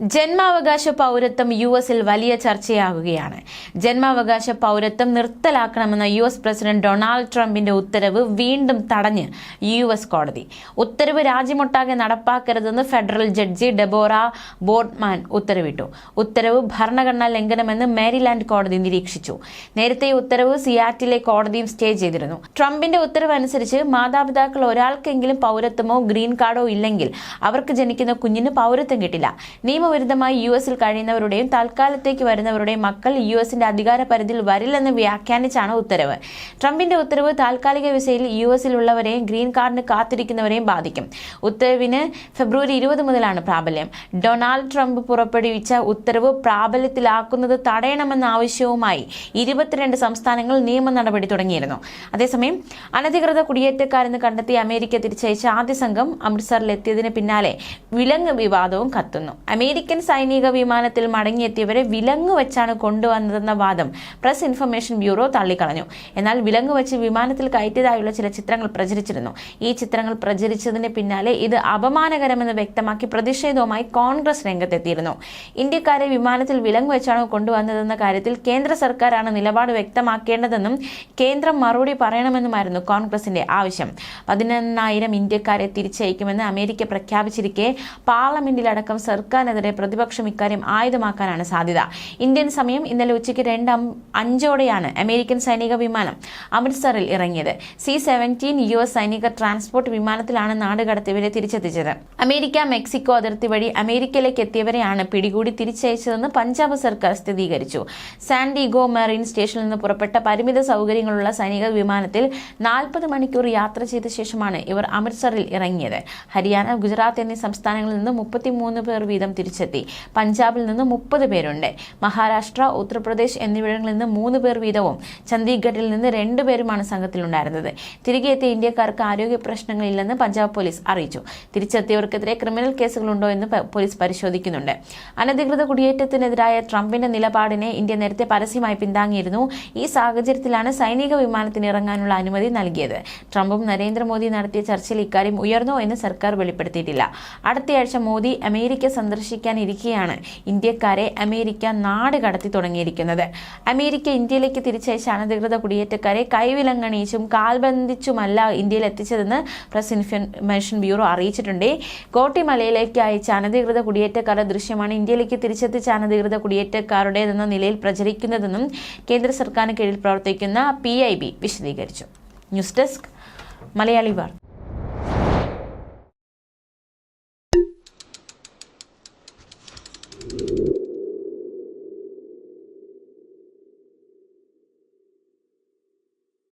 ജന്മാവകാശ പൗരത്വം യു എസിൽ വലിയ ചർച്ചയാകുകയാണ് ജന്മാവകാശ പൗരത്വം നിർത്തലാക്കണമെന്ന യു എസ് പ്രസിഡന്റ് ഡൊണാൾഡ് ട്രംപിന്റെ ഉത്തരവ് വീണ്ടും തടഞ്ഞ് യു എസ് കോടതി. ഉത്തരവ് രാജ്യമൊട്ടാകെ നടപ്പാക്കരുതെന്ന് ഫെഡറൽ ജഡ്ജി ഡെബോറ ബോർഡ്മാൻ ഉത്തരവിട്ടു. ഉത്തരവ് ഭരണഘടനാ ലംഘനമെന്ന് മേരിലാൻഡ് കോടതി നിരീക്ഷിച്ചു. നേരത്തെ ഉത്തരവ് സിയാറ്റിലെ കോടതിയും സ്റ്റേ ചെയ്തിരുന്നു. ട്രംപിന്റെ ഉത്തരവ് അനുസരിച്ച് മാതാപിതാക്കൾ ഒരാൾക്കെങ്കിലും പൗരത്വമോ ഗ്രീൻ കാർഡോ ഇല്ലെങ്കിൽ അവർക്ക് ജനിക്കുന്ന കുഞ്ഞിന് പൗരത്വം കിട്ടില്ല. നിയമവിരുദ്ധമായി യു എസിൽ കഴിയുന്നവരുടെയും തൽക്കാലത്തേക്ക് വരുന്നവരുടെയും മക്കൾ യു എസിന്റെ അധികാര പരിധിയിൽ വരില്ലെന്ന് വ്യാഖ്യാനിച്ചാണ് ഉത്തരവ്. ട്രംപിന്റെ ഉത്തരവ് താൽക്കാലിക വിസയിൽ യു എസിലുള്ളവരെയും ഗ്രീൻ കാർഡിന് കാത്തിരിക്കുന്നവരെയും ബാധിക്കും. ഉത്തരവിന് ഫെബ്രുവരി ഇരുപത് മുതലാണ് പ്രാബല്യം. ഡൊണാൾഡ് ട്രംപ് പുറപ്പെടുവിച്ച ഉത്തരവ് പ്രാബല്യത്തിലാക്കുന്നത് തടയണമെന്ന ആവശ്യവുമായി ഇരുപത്തിരണ്ട് സംസ്ഥാനങ്ങൾ നിയമ നടപടി തുടങ്ങിയിരുന്നു. അതേസമയം അനധികൃത കുടിയേറ്റക്കാരെന്ന് കണ്ടെത്തി അമേരിക്ക തിരിച്ചയച്ച ആദ്യ സംഘം അമൃത്സറിലെത്തിയതിന് പിന്നാലെ വിലങ്ങ് വിവാദവും കത്തുന്നു. അമേരിക്കൻ സൈനിക വിമാനത്തിൽ മടങ്ങിയെത്തിയവരെ വിലങ്ങ് വെച്ചാണ് കൊണ്ടുവന്നതെന്ന വാദം പ്രസ് ഇൻഫർമേഷൻ ബ്യൂറോ തള്ളിക്കളഞ്ഞു. എന്നാൽ വിലങ്ങ് വെച്ച് വിമാനത്തിൽ കയറ്റിയതായുള്ള ചില ചിത്രങ്ങൾ പ്രചരിച്ചിരുന്നു. ഈ ചിത്രങ്ങൾ പ്രചരിച്ചതിന് പിന്നാലെ ഇത് അപമാനകരമെന്ന് വ്യക്തമാക്കി പ്രതിഷേധവുമായി കോൺഗ്രസ് രംഗത്തെത്തിയിരുന്നു. ഇന്ത്യക്കാരെ വിമാനത്തിൽ വിലങ്ങ് വെച്ചാണ് കൊണ്ടുവന്നതെന്ന കാര്യത്തിൽ കേന്ദ്ര സർക്കാരാണ് നിലപാട് വ്യക്തമാക്കേണ്ടതെന്നും കേന്ദ്രം മറുപടി പറയണമെന്നുമായിരുന്നു കോൺഗ്രസിന്റെ ആവശ്യം. പതിനെണ്ണായിരം ഇന്ത്യക്കാരെ തിരിച്ചയക്കുമെന്ന് അമേരിക്ക പ്രഖ്യാപിച്ചിരിക്കെ പാർലമെന്റിലടക്കം സർക്കാരിനെതിരെ പ്രതിപക്ഷം ഇക്കാര്യം ആയുധമാക്കാനാണ് സാധ്യത. ഇന്ത്യൻ സമയം ഇന്നലെ ഉച്ചയ്ക്ക് രണ്ട് അഞ്ചോടെയാണ് അമേരിക്കൻ സൈനിക വിമാനം അമൃത്സറിൽ ഇറങ്ങിയത്. സി സെവന്റീൻ യു എസ് സൈനിക ട്രാൻസ്പോർട്ട് വിമാനത്തിലാണ് നാട് കടത്തിയവരെ തിരിച്ചെത്തിച്ചത്. അമേരിക്ക മെക്സിക്കോ അതിർത്തി വഴി അമേരിക്കയിലേക്ക് എത്തിയവരെയാണ് പിടികൂടി തിരിച്ചയച്ചതെന്ന് പഞ്ചാബ് സർക്കാർ സ്ഥിരീകരിച്ചു. സാൻഡിഗോ മെറീൻ സ്റ്റേഷനിൽ നിന്ന് പുറപ്പെട്ട പരിമിത സൗകര്യങ്ങളുള്ള സൈനിക വിമാനത്തിൽ നാൽപ്പത് മണിക്കൂർ യാത്ര ചെയ്ത ശേഷമാണ് ഇവർ അമൃത്സറിൽ ഇറങ്ങിയത്. ഹരിയാന ഗുജറാത്ത് എന്നീ സംസ്ഥാനങ്ങളിൽ നിന്ന് മുപ്പത്തിമൂന്ന് പേർ വീതം തിരിച്ചെത്തി പഞ്ചാബിൽ നിന്ന് മുപ്പത് പേരുണ്ട്. മഹാരാഷ്ട്ര ഉത്തർപ്രദേശ് എന്നിവിടങ്ങളിൽ നിന്ന് മൂന്ന് പേർ വീതവും ചണ്ഡീഗഡിൽ നിന്ന് രണ്ടു പേരുമാണ് സംഘത്തിലുണ്ടായിരുന്നത്. തിരികെ എത്തിയ ഇന്ത്യക്കാർക്ക് ആരോഗ്യ പ്രശ്നങ്ങളില്ലെന്ന് പഞ്ചാബ് പോലീസ് അറിയിച്ചു. തിരിച്ചെത്തിയവർക്കെതിരെ ക്രിമിനൽ കേസുകളുണ്ടോ എന്ന് പോലീസ് പരിശോധിക്കുന്നുണ്ട്. അനധികൃത കുടിയേറ്റത്തിനെതിരായ ട്രംപിന്റെ നിലപാടിനെ ഇന്ത്യ നേരത്തെ പരസ്യമായി പിന്താങ്ങിയിരുന്നു. ഈ സാഹചര്യത്തിലാണ് സൈനിക വിമാനത്തിന് ഇറങ്ങാനുള്ള അനുമതി നൽകിയത്. ട്രംപും നരേന്ദ്രമോദി നടത്തിയ ചർച്ചയിൽ ഇക്കാര്യം ഉയർന്നോ എന്ന് സർക്കാർ വെളിപ്പെടുത്തിയിട്ടില്ല. അടുത്തയാഴ്ച മോദി അമേരിക്ക സന്ദർശിക്കാനിരിക്കെയാണ് ഇന്ത്യക്കാരെ അമേരിക്ക നാട് കടത്തി തുടങ്ങിയിരിക്കുന്നത്. അമേരിക്ക ഇന്ത്യയിലേക്ക് തിരിച്ചയച്ച അനധികൃത കുടിയേറ്റക്കാരെ കൈവിലങ്ങണിയിച്ചും കാൽബന്ധിച്ചുമല്ല ഇന്ത്യയിൽ എത്തിച്ചതെന്ന് പ്രസ് ഇൻഫർമേഷൻ ബ്യൂറോ അറിയിച്ചിട്ടുണ്ട്. കോട്ടിമലയിലേക്ക് അയച്ച അനധികൃത കുടിയേറ്റക്കാരുടെ ദൃശ്യമാണ് ഇന്ത്യയിലേക്ക് തിരിച്ചെത്തിച്ച അനധികൃത കുടിയേറ്റക്കാരുടേതെന്ന നിലയിൽ പ്രചരിക്കുന്നതെന്നും കേന്ദ്ര സർക്കാരിന് കീഴിൽ പ്രവർത്തിക്കുന്ന പി വിശദീകരിച്ചു. ന്യൂസ് ഡെസ്ക് മലയാളി വാർത്ത.